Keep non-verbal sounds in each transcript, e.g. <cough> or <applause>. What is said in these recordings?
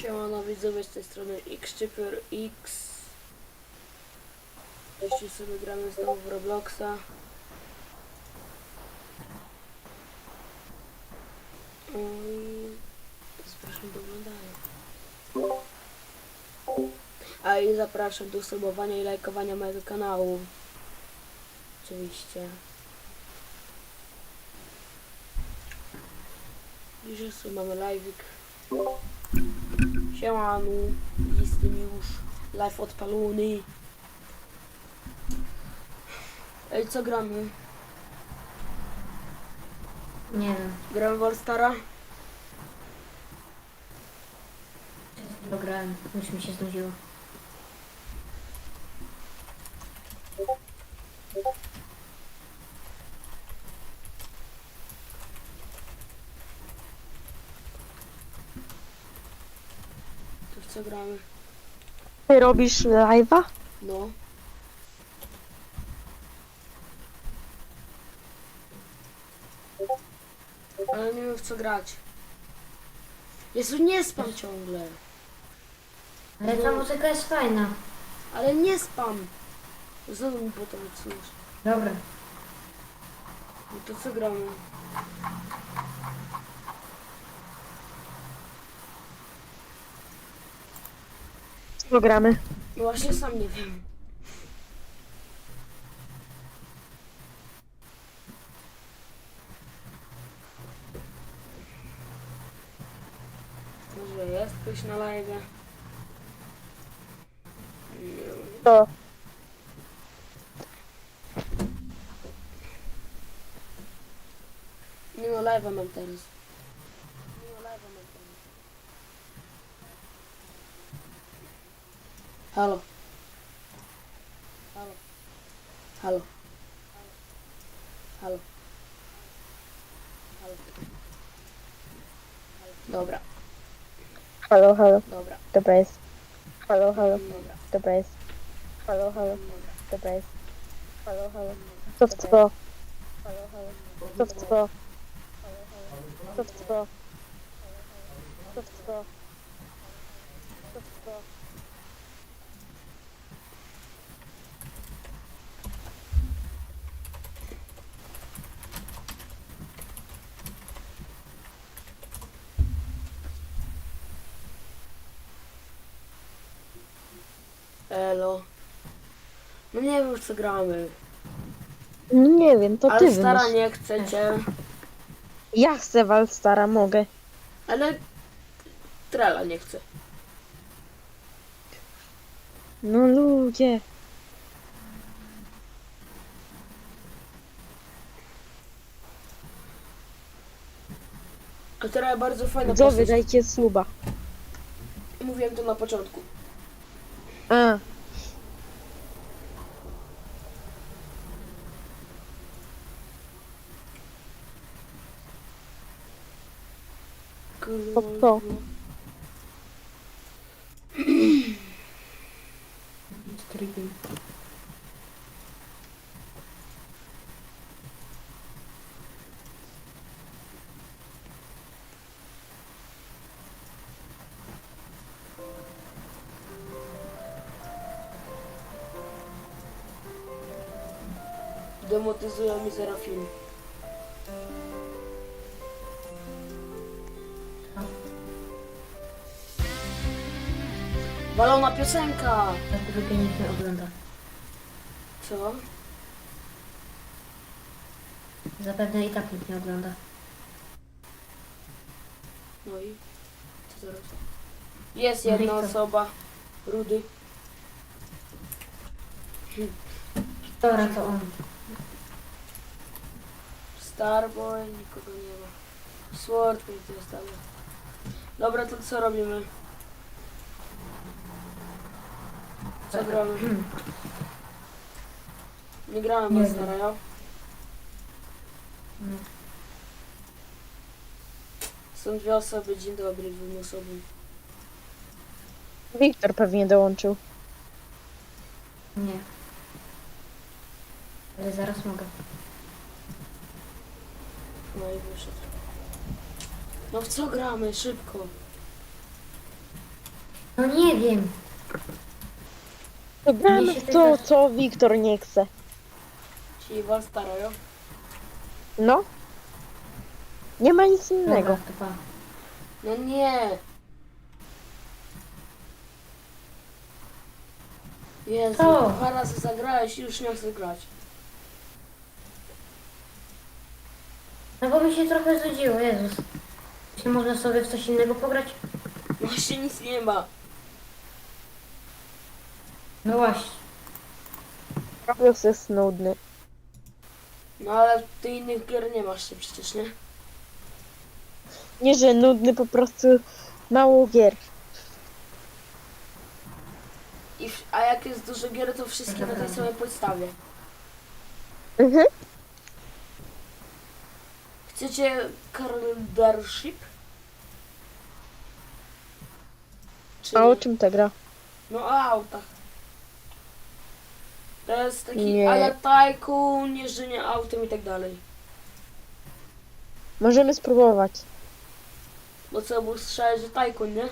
Siemano widzowie z tej strony Xczypior X. Jeśli sobie gramy znowu w Robloxa. I zapraszam do oglądania. A i zapraszam do subowania i lajkowania mojego kanału. Oczywiście. Sobie mamy live'ik Siemanu, jestem już live odpalony. Ej, co gramy? Nie wiem, Gramy w All-Stara? pograłem, już mi się znudziło. Co gramy? Ty robisz live'a? No. Ale nie wiem w co grać. Jezu, nie spam ciągle. Ale ta muzyka jest fajna. Ale nie spam. Znowu mi potem odsuniesz. Dobra. No to co gramy? Co gramy? No właśnie sam nie wiem. Może jest ktoś na live? To. Nie no, live'a mam teraz. Nie no, live'a mam teraz. Halo. Halo. Halo. Halo. Halo. Dobra, Halo, halo, dobra, dobra jest. Halo, halo, dobra, dobra jest. Halo, halo, dobra. jest. Halo, halo. Co w co? Halo, halo. Co w co? Co w co? Co w co? Co w co? Elo. No nie wiem w co gramy. No nie wiem, to ty Ale stara wymyśl. nie chcecie. Ja chcę Walstara, mogę. Ale Trela nie chce. No ludzie. A Trela bardzo fajna Widzowie, postać. dajcie suba. Mówiłem to na początku. A, Kurwa. To co? Streaming. Demotyzują mi Walona piosenka! Mnie nikt nie ogląda. Co? Zapewne i tak nikt nie ogląda. No i co teraz? Jest No i jedna co? osoba. Rudy. Dobra, to on. Starboy, nikogo nie ma. Sword, to jest. Dobra, to co robimy? Co gramy? Nie grałem Nie na wiem. No. Są dwie osoby, dzień dobry dwóm osobom. Wiktor pewnie dołączył. Nie. Ale zaraz mogę. No i wyszedł. No w co gramy? Szybko. No nie wiem. To gramy w to, co Wiktor nie chce. Czyli was starają. No. Nie ma nic innego. Dobra, to pa. No nie. Jezu, Co? dwa razy zagrałeś i już nie chcę grać. No bo mi się trochę znudziło, Jezus. Czy można sobie w coś innego pograć? Właśnie nic nie ma. No właśnie. Roblox jest nudny. No ale ty innych gier nie masz się przecież, nie? Nie, że nudny, po prostu mało gier. I, w- a jak jest dużo gier, to wszystkie na tej samej podstawie. Mhm. Chcecie Cardarship? Czy A o czym ta gra? No o autach. To jest taki Nie. ale tajkun, jeżdżenie autem i tak dalej. Możemy spróbować. Bo co, bo słyszałeś, że tajkun, nie?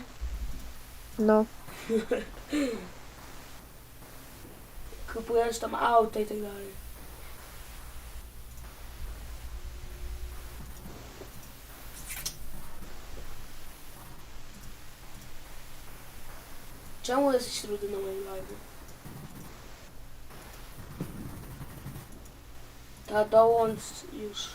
No. <laughs> Kupujesz tam auto i tak dalej. Czemu jesteś rudy na moim live? Ta dołącz już.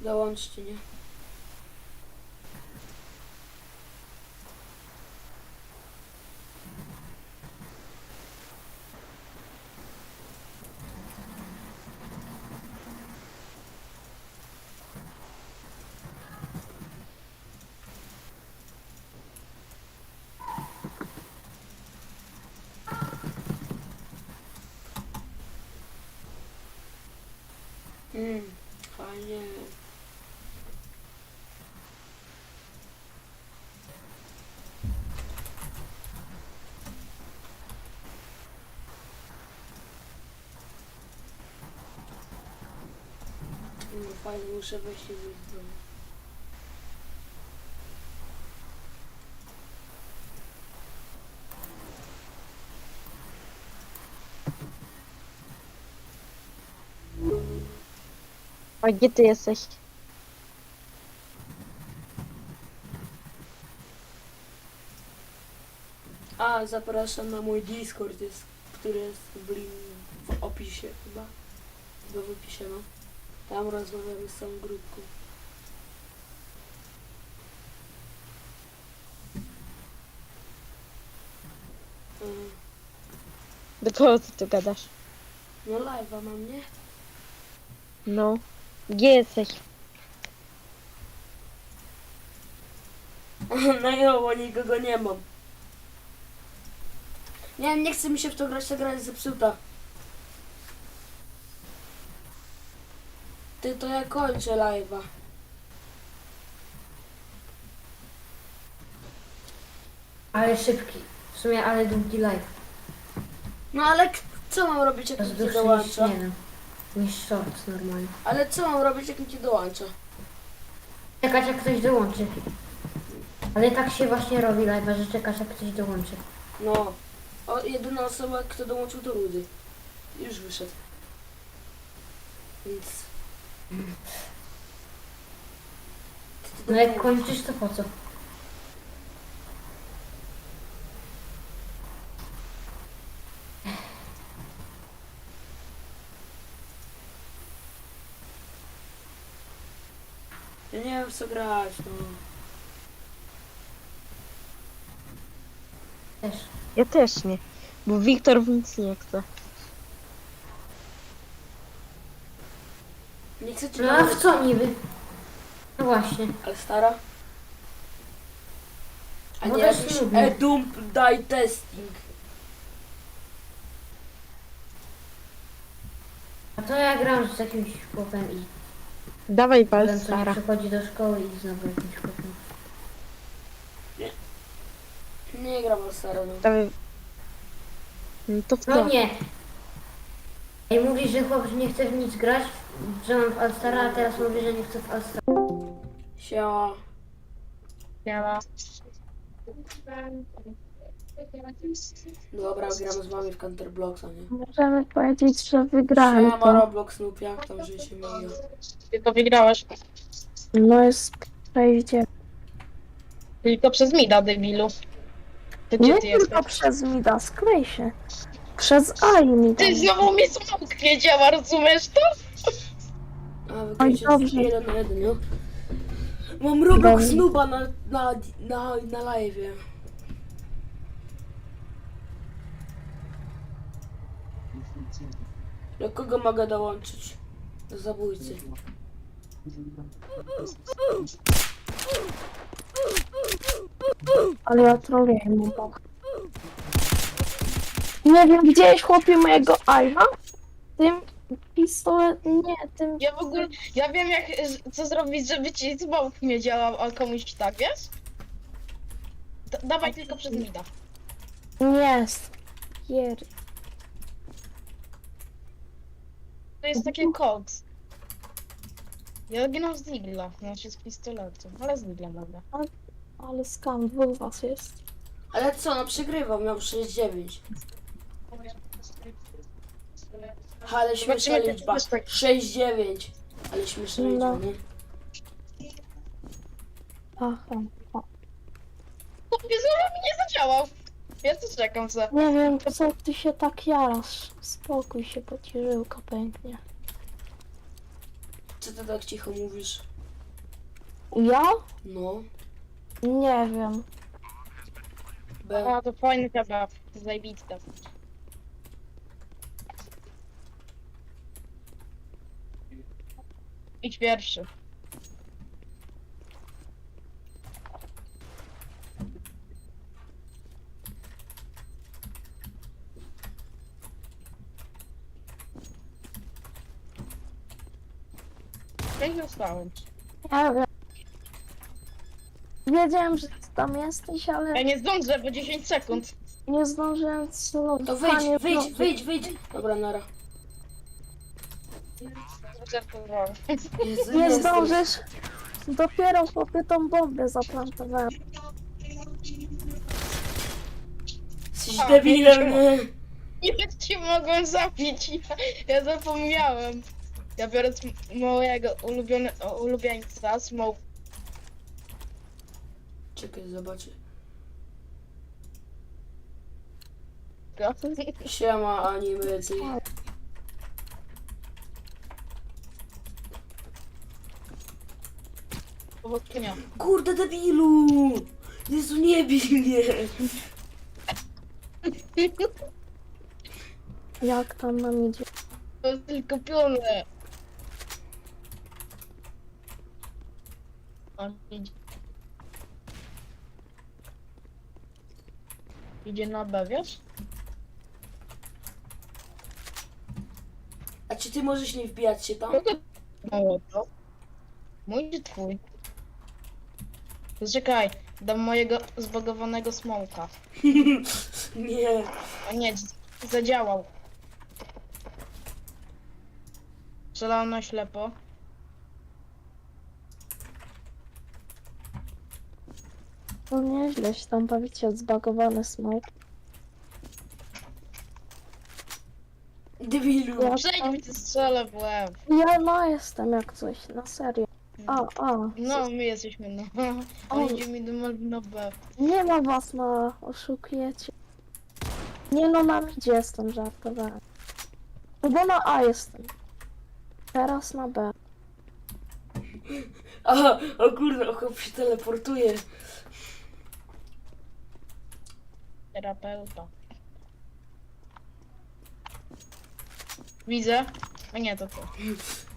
Dołączcie, nie? Mm, fajnie. No fajnie, muszę wejść i wyjść z domu. A gdzie ty jesteś? A, zapraszam na mój Discord, jest, który jest w, lin, w opisie chyba. Chyba w opisie, no. Tam rozmawiamy z całą grupką. Do kogo ty tu gadasz? No live'a mam, nie? No. Gdzie jesteś? <laughs> No i o, bo nikogo nie mam. Nie nie chce mi się w to grać, ta gra jest zepsuta. Ty, to ja kończę live'a. Ale szybki. W sumie, ale długi live. No ale k- co mam robić, jak To mi jest cię dłuższy niż, dołącza? nie wiem, niż shorts normalnie. Ale co mam robić, jak mi cię dołącza? Czekać jak ktoś dołączy. Ale tak się właśnie robi live, że czekasz jak ktoś dołączy. No, o, jedyna osoba, kto dołączył to Rudy. Już wyszedł. Więc... No jak kończysz to po co? Ja nie wiem w co grać, no. Też. Ja też nie. Bo Wiktor w nic nie chce. Nie chcę cię No a w co niby? No właśnie. ale stara. A No nie też jakiś lubię. edump die testing. A to ja gram z jakimś chłopem i Dawaj potem pal co stara. przychodzi do szkoły i znowu jakimś chłopem. Nie gram o stara, no. Dawaj. No to w No co? nie. I mówi, że chłop nie chce w nic grać, że mam w Alstara, a teraz mówi, że nie chce w Alstara. Siema. Siema. Dobra, gramy z wami w Counterblocksa, nie? Możemy powiedzieć, że wygrałem Siema to. Roblox Noob, jak tam życie mija? Tylko wygrałeś. No jest przejdzie. Tylko przez Mida, debilu. To gdzie Nie ty tylko jesteś? przez Mida, sklej się. Przez AI mi Ty znowu mi smok nie działa, rozumiesz to? A, wygraliście dobrze. jeden na jeden, no? Mam Roblox Dobrze. Nooba na, na, na, na live. Do kogo mogę dołączyć? Do zabójcy. Ale ja troluję mu bok. Nie wiem, widziałeś chłopie mojego Aima? Tym pistolet, nie, tym... Ja w ogóle, ja wiem jak, co zrobić, żeby ci smok nie działał, a komuś tak, wiesz? D dawaj tylko przez Mida. Jest. Gier. To jest takie koks. Ja ginam z Digla, znaczy z pistoletu, ale z Digla dobra. Ale skam, dwóch was jest. Ale co, no przegrywał, miał 6-9. Ale śmieszna Zobaczymy, liczba. też tak. 6-9. Ale śmieszna liczba, No. nie? Aha. Chłopie, znowu mi nie zadziałał. Ja tu czekam se. Nie wiem, co ty się tak jarasz. Spokój się, bo ci żyłka pęknie. Co ty tak cicho mówisz? Ja? No. Nie wiem. B. A, to fajny kebab, zajebiste. Idź pierwszy. Nie wiem. Wiedziałem, że ty tam jesteś, ale Ja nie zdążę, bo 10 sekund. nie zdążyłem celować. To wyjdź, wyjdź, wyjdź, wyjdź. Dobra, nara. Nie zdążysz. Dopiero chłopie tą bombę zaplantowałem. Jesteś A, debilem, nie? Nie cię mogłem zabić, ja, ja zapomniałem. Ja biorę sm- mojego ulubione, o, ulubieńca, smoke. Czekaj, zobaczę. Siema, anime, Powodzenia. Kurde, debilu! Jezu, nie bij mnie! <laughs> Jak tam nam idzie? To jest tylko pione. On idzie. Idzie na B, wiesz? A czy ty możesz nie wbijać się tam? No to mało to. Mój czy twój? Czekaj, dam mojego zbagowanego smoka. <laughs> Nie. A nie, z- zadziałał. Strzelałem na ślepo. No nieźle się tam bawicie, zbagowany smoke. Debilu. Ja, Przejdź mi ty strzelę w łeb. ja no jestem jak coś, na serio. A, a. No, my jesteśmy <laughs> na... On idzie mi do na B. Nie ma was na oszukujecie. Nie no, na midzie jestem, żartowałem. No bo na A jestem. Teraz na B. <laughs> Aha, o kurde, o chłop się teleportuje. Terapeuta. Widzę. A nie, to to. <laughs>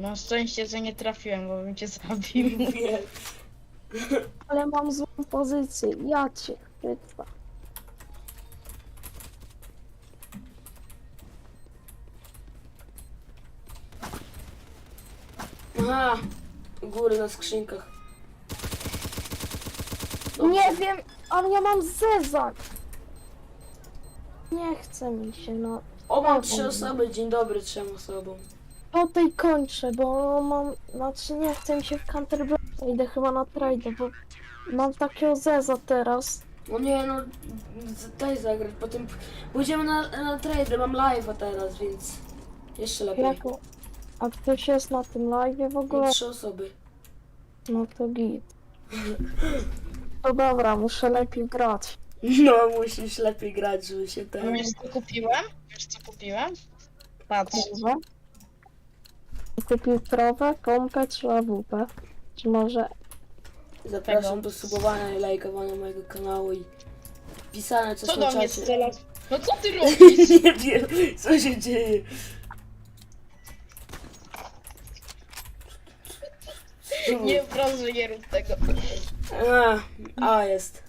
Mam szczęście, że nie trafiłem, bo bym cię zabił. <laughs> Ale mam złą pozycję. Ja cię chwytła. Aha, u góry na skrzynkach. Nie wiem, ale ja mam zezak. Nie chce mi się, no. O, mam trzy osoby, dzień dobry trzem osobom. Po tej kończę, bo mam, znaczy nie chce mi się w Counter Idę chyba na trade, bo mam takiego zeza teraz. No nie, no z- daj zagrać, potem pójdziemy na, na trade, mam live'a teraz, więc jeszcze lepiej. Jak, a ktoś jest na tym live w ogóle? Trzy osoby. No to git. No dobra, muszę lepiej grać. No, musisz lepiej grać, żeby się ten... Wiesz co kupiłem? Wiesz co kupiłem? Patrz. Kurwa. Kupił krowę, komkę czy AWP? Czy może... Zapraszam Tego. do subowania i lajkowania mojego kanału i pisania coś Co na do mnie czacie. strzelasz? No co ty <laughs> robisz? Nie wiem, co się dzieje. Nie, proszę, nie rób tego. A, a jest.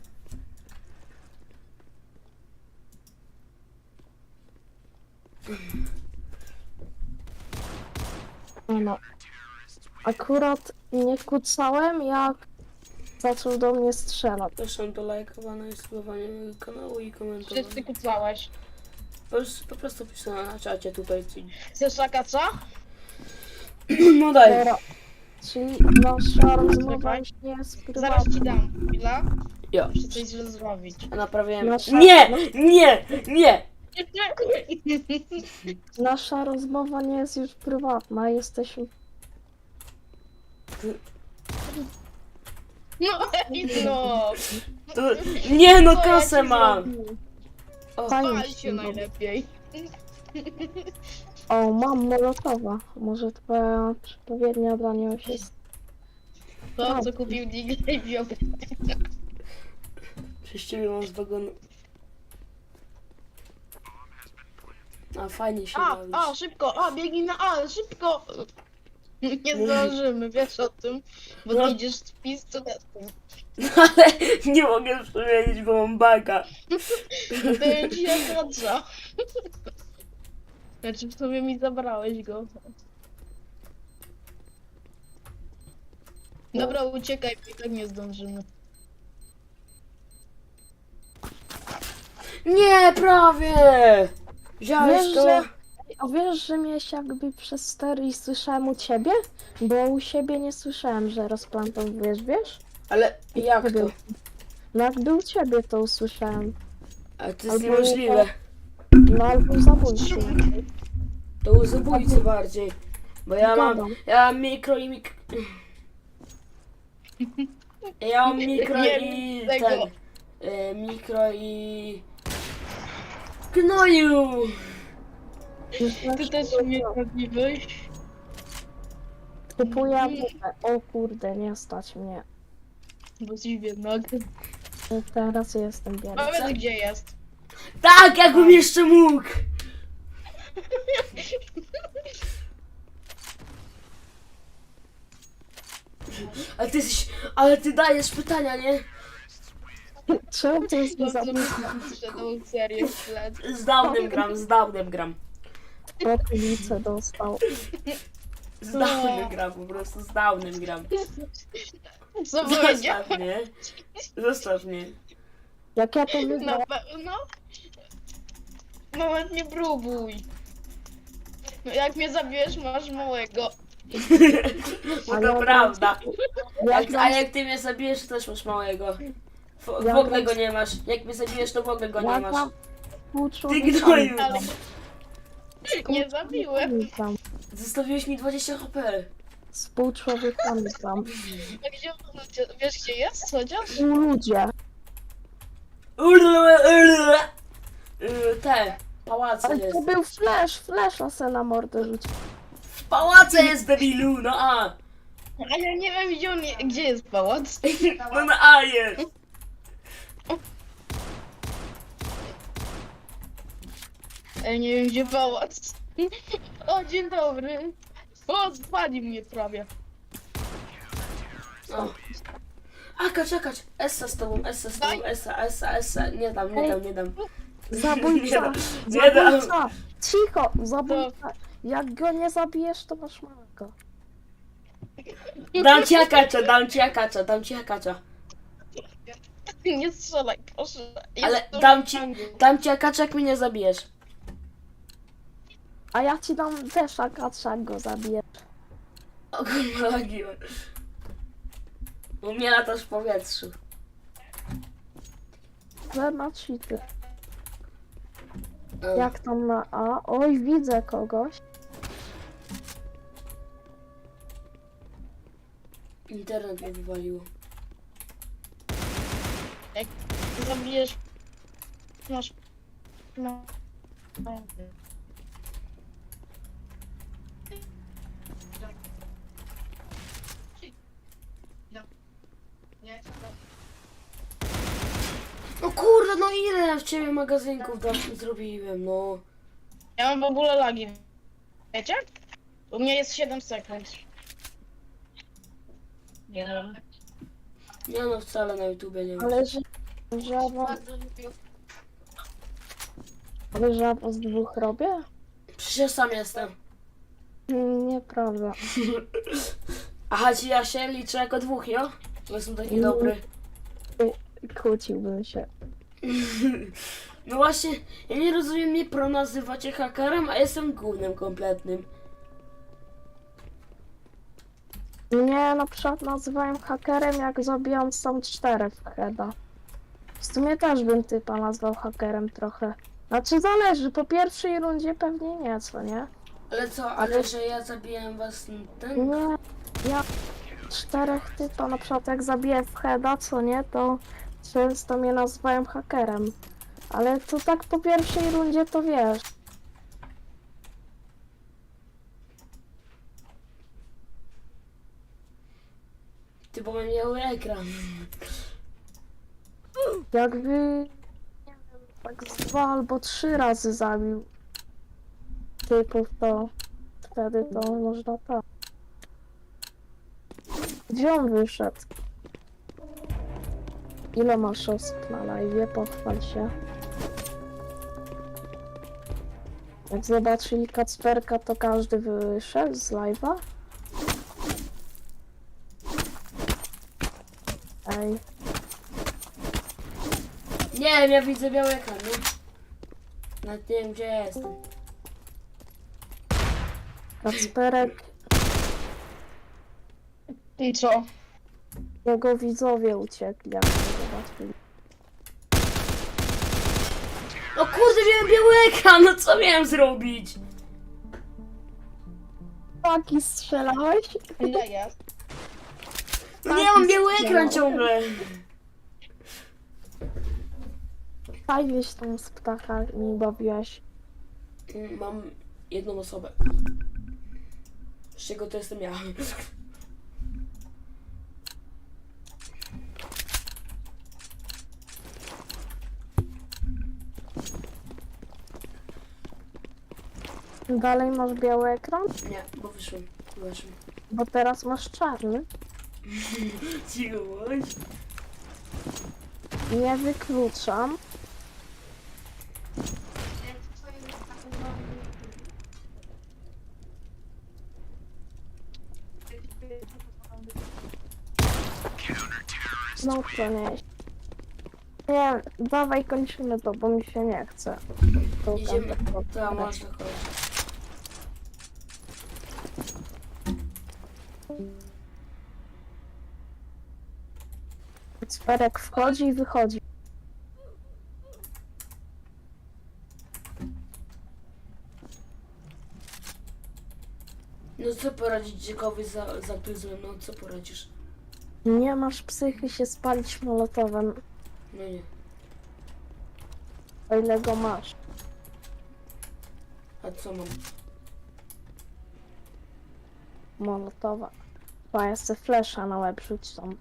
No. Akurat nie kucałem, jak zaczął do mnie strzelać. Proszę do lajkowania i subowania mojego kanału i komentowania. Wszyscy kucałeś. Po, prostu- po prostu piszę na czacie tutaj. Chcesz szakaca? No daj. Dobra. Czyli nasza rozmowa Czekaj. już nie jest Zaraz prywatna. ci dam. Chwila. Ja. Muszę coś zrobić. Naprawiłem. Nasza- Nie! Nie! Nie! <laughs> Nasza rozmowa nie jest już prywatna, jesteśmy... No, ej, no. To, nie no, kasę mam! O, Fajnie Pal się się najlepiej. O, mam molotowa. Może twoja przepowiednia dla niej już jest... To, co kupił DJ Biobry. przez ciebie mam z wagonu. A fajnie się A, bawisz. a, szybko, a, biegnij na A, szybko. <laughs> Nie zdążymy, wiesz o tym, bo No. ty idziesz z pistoletem. <laughs> Ale nie mogę przemienić, bo mam baka. <laughs> To ja ci odradza. Znaczy w sumie mi zabrałeś go. Dobra, uciekaj, bo i tak nie zdążymy. Nie, prawie! Wziąłeś Wiesz, to? że- A wiesz, że miałeś jakby przez stery i słyszałem u ciebie? Bo u siebie nie słyszałem, że rozplantowujesz, wiesz? Ale jak to? No jakby u ciebie to usłyszałem. Ale to jest Albo niemożliwe. No albo zabójcy. To u zabójcy bardziej. Bo ja mam, Gadam. ja mam mikro i mik... Ja mam mikro i tego. ten... e, Mikro i... Gnoju! Ty też mnie zrobiłeś. Kupuję AWP. O kurde, nie stać mnie. Bo ci jednak. Teraz jestem biedny. Powiedz gdzie jest. Tak, jakbym jeszcze mógł! <laughs> Ale ty jesteś... Ale ty dajesz pytania, nie? Czemu to jest zabójca? Szedł serię w. Z downem gram, z downem gram. Protylicę dostał. Z downem gram, po prostu z downem gram. Co powiedział? Zostaw mnie. Zostaw mnie. Jak ja to Na wygrałem, pewno? Nawet nie próbuj. No jak mnie zabijesz, masz małego. <laughs> Bo Ale to ja prawda. jak Jak, a jak ty mnie zabijesz, to też masz małego. W, w Ja ogóle go nie masz. Jak mnie zabijesz, to w ogóle go nie masz. Ty gnoju! Ale nie zabiłem. Zostawiłeś mi 20 HP. Z pół człowiekami tam. A gdzie on? Gdzie- Wiesz gdzie jest? Chociaż? U ludzie. Y, Te, pałace Ale to jest. był flash, flasha se na mordę rzucił. W pałace jest debilu, no a. A ja nie wiem gdzie on je, gdzie jest pałac. <laughs> No na a jest. Ja nie wiem gdzie pałac. O, dzień dobry. O, spadli mnie prawie. O. Aka, czekać. Essa z tobą, Essa z tobą, Essa, Essa, Essa. Nie dam, nie dam, nie dam. <laughs> Nie Zabójca! dam, nie dam. Zabójca! Cicho! Zabójca! Jak go nie zabijesz, to masz małego. Dam ci akacza, dam ci akacza, dam ci akacza. Nie strzelaj, proszę. Ale dam ci-. Dam ci akaczek, mnie nie zabijesz. A ja ci dam też akacza, jak go zabijesz. O kurwa, mnie latasz w powietrzu. Ale ma cheaty. Jak tam na A? Oj, widzę kogoś. Internet mnie wywaliło. Zabijesz. Masz. No. No kurde, no ile w ciebie magazynków dam, zrobiłem, no. Ja mam w ogóle lagi. Wiecie? U mnie jest 7 sekund. Nie wiem. Nie no, wcale na YouTubie nie ma. Ale że... Żaba... Ale żaba z dwóch robię? Przecież ja sam jestem. Mm, Nieprawda. <laughs> Aha, ci ja się liczę jako dwóch, jo? Bo jestem taki Mm. dobry. Kłóciłbym się. <laughs> No właśnie, ja nie rozumiem, mnie pro nazywacie hakerem, a jestem głównym kompletnym. Mnie na przykład nazywają hakerem, jak zabijam sam czterech heada. W sumie też bym typa nazwał hakerem trochę. Znaczy zależy, po pierwszej rundzie pewnie nie, co nie? Ale co, ale że ja zabijałem was ten... Nie, ja czterech typa na przykład jak zabiję w heada, co nie, to często mnie nazywają hakerem. Ale to tak po pierwszej rundzie to wiesz. Ty, bo miał ekran. Jakby nie wiem, tak z dwa albo trzy razy zabił typów, to wtedy to można tak. Gdzie on wyszedł? Ile masz osób na live? Pochwal się. Jak zobaczyli Kacperka, to każdy wyszedł z live'a? Ej, Nie wiem, ja widzę biały ekran, nie? Nie wiem, gdzie jestem. Kacperek I co? Jego widzowie uciekli, jak No kurde, miałem biały ekran, no co miałem zrobić? Taki strzelałeś? Ile jest? No nie mam biały ekran ciągle. Fajnie się tam z ptakami bawiłeś. Mm, Mam jedną osobę. Z czego to jestem ja. Dalej masz biały ekran? Nie, bo wyszłem. Wyszłem. Bo teraz masz czarny. <laughs> Cicho bądź. Nie wykluczam. No to nie. Nie, dawaj kończymy to, bo mi się nie chce. To Idziemy. To można chodzić. Sferek wchodzi i wychodzi. No co poradzić dziekowi za, za pryzmem? No co poradzisz? Nie masz psychy się spalić molotowem, No nie. o ile go masz. A co mam? Molotowa. A ja sobie flesza na łeb rzucam.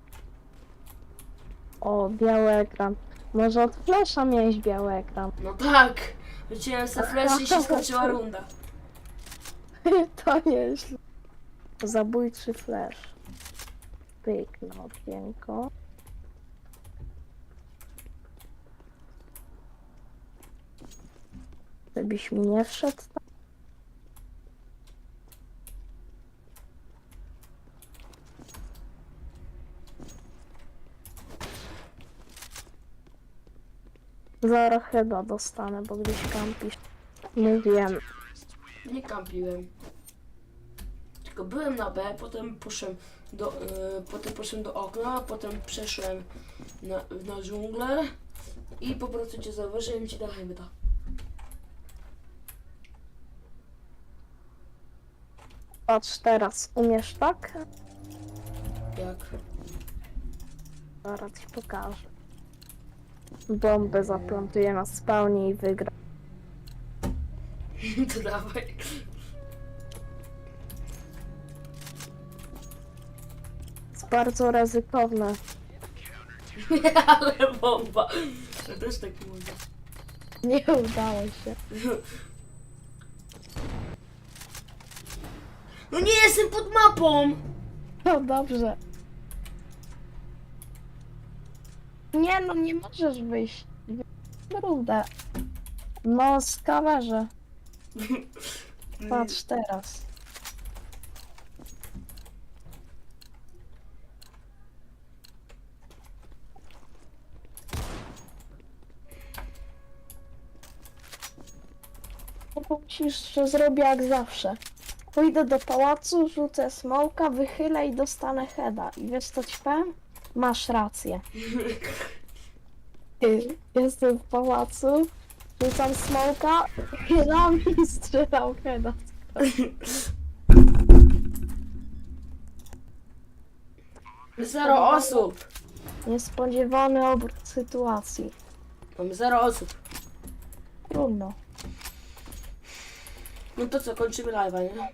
O, biały ekran. Może od flesza miałeś biały ekran. No tak! Rzuciłem se flash i się skończyła <laughs> runda. to nieźle. Zabójczy flash. Pyk na okienko. Żebyś mi nie wszedł tam. Zaraz chyba dostanę, bo gdzieś kampisz. Nie wiem. Nie kampiłem. Tylko byłem na B, potem poszedłem do, y, potem poszedłem do okna, potem przeszłem na, na dżunglę i po prostu cię zauważyłem i ci dałem wyda. Patrz teraz, umiesz tak? Jak? Zaraz ci pokażę. Bombę zaplantuję na spawnie i wygra. <laughs> to dawaj. Jest bardzo ryzykowne. <laughs> Ale bomba. Ja też tak mówię. Nie udało się. No nie jestem pod mapą! No dobrze. Nie no, nie możesz wyjść. Rudę. No, z kamerze. <laughs> Patrz teraz. Musisz, że zrobię jak zawsze. Pójdę do pałacu, rzucę smoka, wychylę i dostanę heada. I wiesz co ci powiem? Masz rację. Ty, Jestem w pałacu, rzucam smoka, chylam i strzelam heada. Zero osób! Niespodziewany obrót sytuacji. Mam zero osób. Trudno. No to co, kończymy live'a, nie?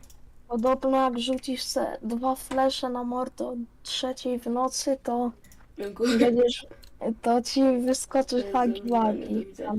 Podobno jak rzucisz se dwa flesze na mordę o trzeciej w nocy, to Dziękuję. będziesz... To ci wyskoczy Jezu, hagi nie, widzę.